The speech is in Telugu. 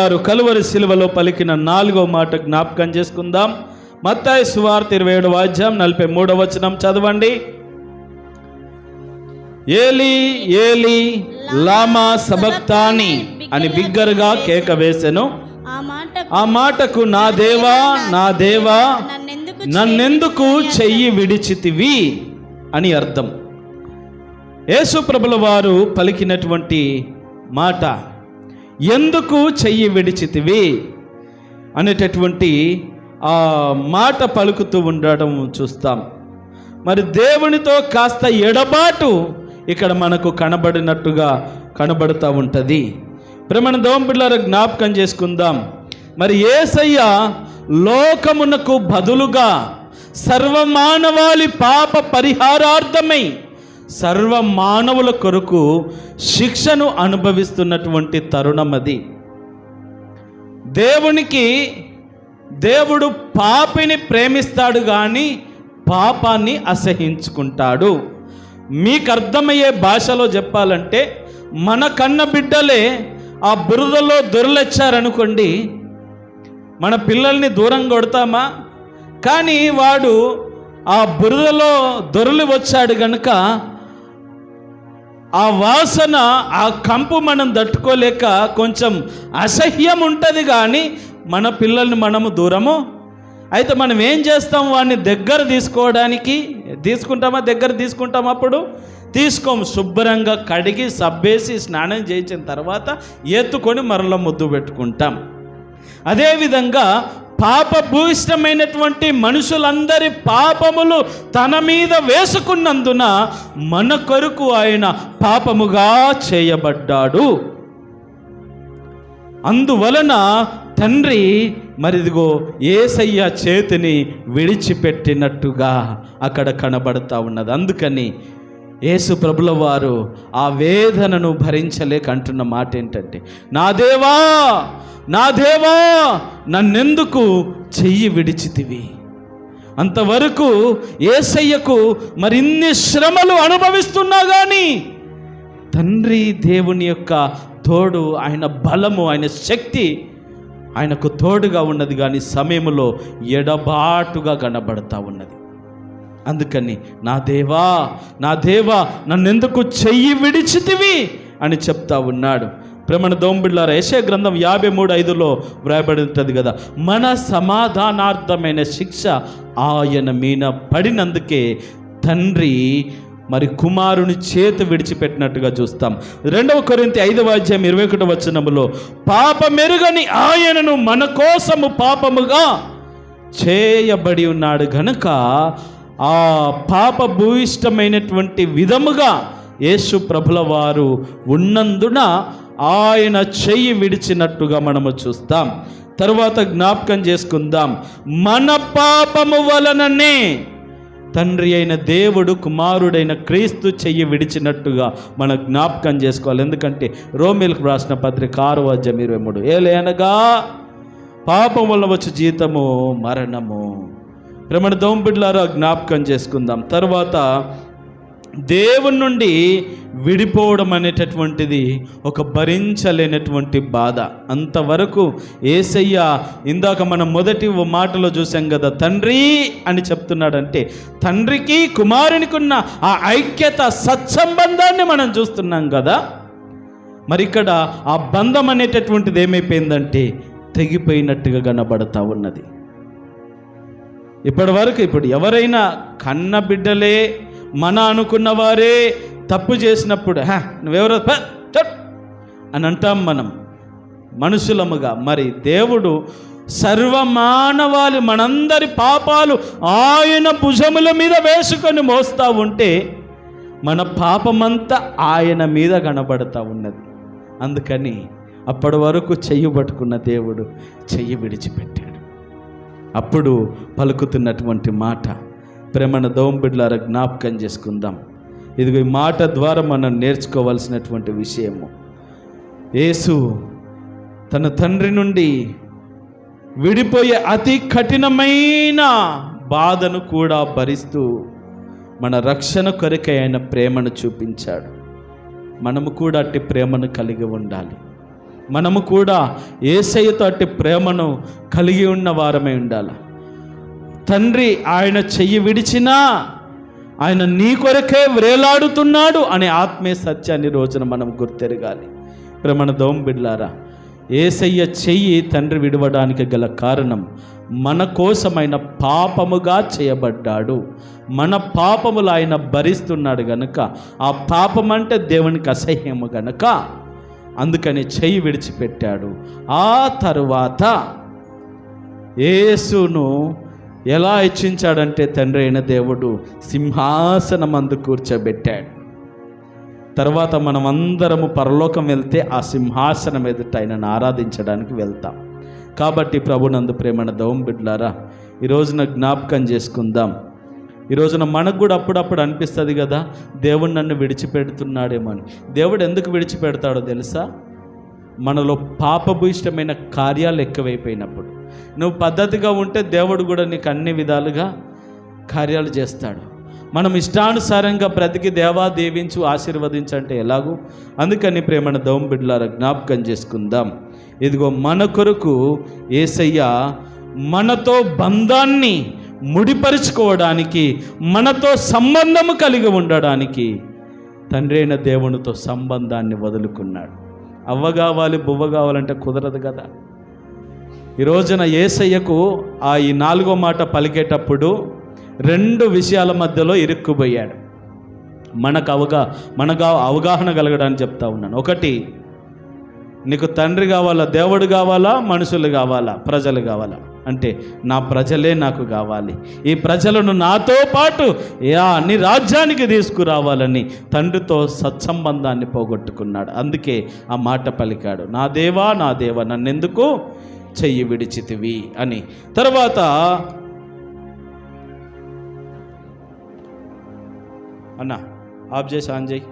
వారు కలువరి శిలువలో పలికిన నాలుగో మాట జ్ఞాపకం చేసుకుందాం. మత్తాయి సువార్త ఇరవై ఏడు వాద్యం నలభై మూడవ వచనం చదవండి. ఏలి ఏలి లామా సబక్తాని అని బిగ్గరగా కేక వేసెను. ఆ మాటకు నా దేవా నా దేవా నన్నెందుకు నన్నెందుకు చెయ్యి విడిచితివి? అని అర్థం. యేసు ప్రభుల వారు పలికినటువంటి మాట ఎందుకు చెయ్యి విడిచితివి? అనేటటువంటి ఆ మాట పలుకుతూ ఉండడం చూస్తాం. మరి దేవునితో కాస్త ఎడబాటు ఇక్కడ మనకు కనబడినట్టుగా కనబడుతూ ఉంటుంది. ప్రేమణ దోంపిల్లర జ్ఞాపకం చేసుకుందాం. మరి ఏసయ్య లోకమునకు బదులుగా సర్వమానవాళి పాప పరిహారార్థమై సర్వ మానవుల కొరకు శిక్షను అనుభవిస్తున్నటువంటి తరుణం అది. దేవునికి దేవుడు పాపిని ప్రేమిస్తాడు కానీ పాపాన్ని అసహించుకుంటాడు. మీకు అర్థమయ్యే భాషలో చెప్పాలంటే మన కన్న బిడ్డలే ఆ బురదలో దొరలొచ్చారనుకోండి మన పిల్లల్ని దూరం కొడతామా? కానీ వాడు ఆ బురదలో దొరలి వచ్చాడు గనుక ఆ వాసన ఆ కంపు మనం తట్టుకోలేక కొంచెం అసహ్యం ఉంటుంది కానీ మన పిల్లల్ని మనము దూరము. అయితే మనం ఏం చేస్తాం? వాడిని దగ్గర తీసుకోవడానికి తీసుకుంటామా? దగ్గర తీసుకుంటాం అప్పుడు? తీసుకోము శుభ్రంగా కడిగి సబ్బేసి స్నానం చేయించిన తర్వాత ఎత్తుకొని మరల ముద్దు పెట్టుకుంటాం. అదేవిధంగా పాపభూయిష్టమైనటువంటి మనుషులందరి పాపములు తన మీద వేసుకున్నందున మన కొరకు ఆయన పాపముగా చేయబడ్డాడు. అందువలన తండ్రి మరిదిగో ఏసయ్య చేతిని విడిచిపెట్టినట్టుగా అక్కడ కనబడతా ఉన్నది. అందుకని యేసు ప్రభుల వారు ఆ వేదనను భరించలేక అంటున్న మాట ఏంటంటే నా దేవా నా దేవా నన్నెందుకు చెయ్యి విడిచితివి? అంతవరకు ఏసయ్యకు మరిన్ని శ్రమలు అనుభవిస్తున్నా కానీ తండ్రి దేవుని యొక్క తోడు ఆయన బలము ఆయన శక్తి ఆయనకు తోడుగా ఉన్నది కానీ సమయంలో ఎడబాటుగా కనబడతా ఉన్నది. అందుకని నా దేవా నా దేవా నన్నెందుకు చెయ్యి విడిచితివి? అని చెప్తా ఉన్నాడు. ప్రమణ దోంబిళ్ళార యశే గ్రంథం యాభై మూడు ఐదులో వ్రాయబడి ఉంటుంది కదా మన సమాధానార్థమైన శిక్ష ఆయన మీన పడినందుకే తండ్రి మరి కుమారుని చేతి విడిచిపెట్టినట్టుగా చూస్తాం. రెండవ కొరింత ఐదవ అధ్యాయం ఇరవై ఒకటి వచనములో పాపమెరుగని ఆయనను మన కోసము పాపముగా చేయబడి ఉన్నాడు గనుక ఆ పాప భూయిష్టమైనటువంటి విధముగా యేసు ప్రభుల వారు ఉన్నందున ఆయన చెయ్యి విడిచినట్టుగా మనము చూస్తాం. తరువాత జ్ఞాపకం చేసుకుందాం. మన పాపము వలననే తండ్రి అయిన దేవుడు కుమారుడైన క్రీస్తు చెయ్యి విడిచినట్టుగా మన జ్ఞాపకం చేసుకోవాలి. ఎందుకంటే రోమిల్కి రాసిన పత్రిక ఆరు అధ్యాయం ఇరవై మూడు. ఏలేనగా పాపం వల్ల వచ్చే జీతము మరణము. రమణ దోంబిడ్లారా జ్ఞాపకం చేసుకుందాం. తర్వాత దేవుని నుండి విడిపోవడం అనేటటువంటిది ఒక భరించలేనటువంటి బాధ. అంతవరకు ఏసయ్య ఇందాక మనం మొదటి మాటలో చూసాం కదా తండ్రి అని చెప్తున్నాడంటే తండ్రికి కుమారునికి ఉన్న ఆ ఐక్యత సత్సంబంధాన్ని మనం చూస్తున్నాం కదా. మరి ఇక్కడ ఆ బంధం అనేటటువంటిది ఏమైపోయిందంటే తెగిపోయినట్టుగా కనబడతా ఉన్నది. ఇప్పటి వరకు ఇప్పుడు ఎవరైనా కన్న బిడ్డలే మన అనుకున్న వారే తప్పు చేసినప్పుడు హా నువ్వెవరో అని అంటాం మనం. మనుషులముగా. మరి దేవుడు సర్వమానవాళి మనందరి పాపాలు ఆయన భుజముల మీద వేసుకొని మోస్తూ ఉంటే మన పాపమంతా ఆయన మీద కనబడతా ఉన్నది. అందుకని అప్పటి వరకు చెయ్యి పట్టుకున్న దేవుడు చెయ్యి విడిచిపెట్టాడు. అప్పుడు పలుకుతున్నటువంటి మాట. ప్రేమణ దోంబిడ్లార జ్ఞాపకం చేసుకుందాం. ఇదిగో ఈ మాట ద్వారా మనం నేర్చుకోవాల్సినటువంటి విషయము. యేసు తన తండ్రి నుండి విడిపోయే అతి కఠినమైన బాధను కూడా భరిస్తూ మన రక్షణ కొరకై ఆయన ప్రేమను చూపించాడు. మనము కూడా అట్టి ప్రేమను కలిగి ఉండాలి. మనము కూడా ఏసయ్యతో అట్టి ప్రేమను కలిగి ఉన్న వారమై ఉండాలి. తండ్రి ఆయన చెయ్యి విడిచినా ఆయన నీ కొరకే వ్రేలాడుతున్నాడు అనే ఆత్మీయ సత్యాన్ని రోజున మనం గుర్తెరగాలి. ప్రేమణ దోమ బిడ్లారా ఏసయ్య చెయ్యి తండ్రి విడవడానికి గల కారణం మన కోసమైన పాపముగా చేయబడ్డాడు. మన పాపములు ఆయన భరిస్తున్నాడు గనుక ఆ పాపం అంటే దేవునికి అసహ్యము గనుక అందుకని చెయ్యి విడిచిపెట్టాడు. ఆ తరువాత యేసును ఎలా ఇచ్చించాడంటే తండ్రి అయిన దేవుడు సింహాసనం అందు కూర్చోబెట్టాడు. తర్వాత మనం అందరము పరలోకం వెళ్తే ఆ సింహాసనం ఎదుట ఆయనను ఆరాధించడానికి వెళ్తాం. కాబట్టి ప్రభునందు ప్రేమణ దవం బిడ్లారా ఈరోజున జ్ఞాపకం చేసుకుందాం. ఈ రోజున మనకు కూడా అప్పుడప్పుడు అనిపిస్తుంది కదా దేవుడు నన్ను విడిచిపెడుతున్నాడేమో అని. దేవుడు ఎందుకు విడిచిపెడతాడో తెలుసా? మనలో పాపభూయిష్టమైన కార్యాలు ఎక్కువైపోయినప్పుడు. నువ్వు పద్ధతిగా ఉంటే దేవుడు కూడా నీకు అన్ని విధాలుగా కార్యాలు చేస్తాడు. మనం ఇష్టానుసారంగా బ్రతికి దేవా దీవించు ఆశీర్వదించంటే ఎలాగూ? అందుకని ప్రేమను దౌం బిడ్లారా జ్ఞాపకం చేసుకుందాం. ఇదిగో మన కొరకు ఏసయ్య మనతో బంధాన్ని ముడిపరుచుకోవడానికి మనతో సంబంధము కలిగి ఉండడానికి తండ్రి అయిన దేవునితో సంబంధాన్ని వదులుకున్నాడు. అవ్వ కావాలి బువ్వ కావాలంటే కుదరదు కదా. ఈ రోజున ఏసయ్యకు ఆ ఈ నాలుగో మాట పలికేటప్పుడు రెండు విషయాల మధ్యలో ఇరుక్కుపోయాడు. మనకు అవగా మనకు అవగాహన కలగడానికి చెప్తా ఉన్నాను. ఒకటి నీకు తండ్రి కావాలా దేవుడు కావాలా మనుషులు కావాలా ప్రజలు కావాలా? అంటే నా ప్రజలే నాకు కావాలి. ఈ ప్రజలను నాతో పాటు యా రాజ్యానికి తీసుకురావాలని తండ్రితో సత్సంబంధాన్ని పోగొట్టుకున్నాడు. అందుకే ఆ మాట పలికాడు. నా దేవా నా దేవా నన్నెందుకు చెయ్యి విడిచితివి అని. తర్వాత అన్న ఆఫ్ చేసి ఆన్ చేయి.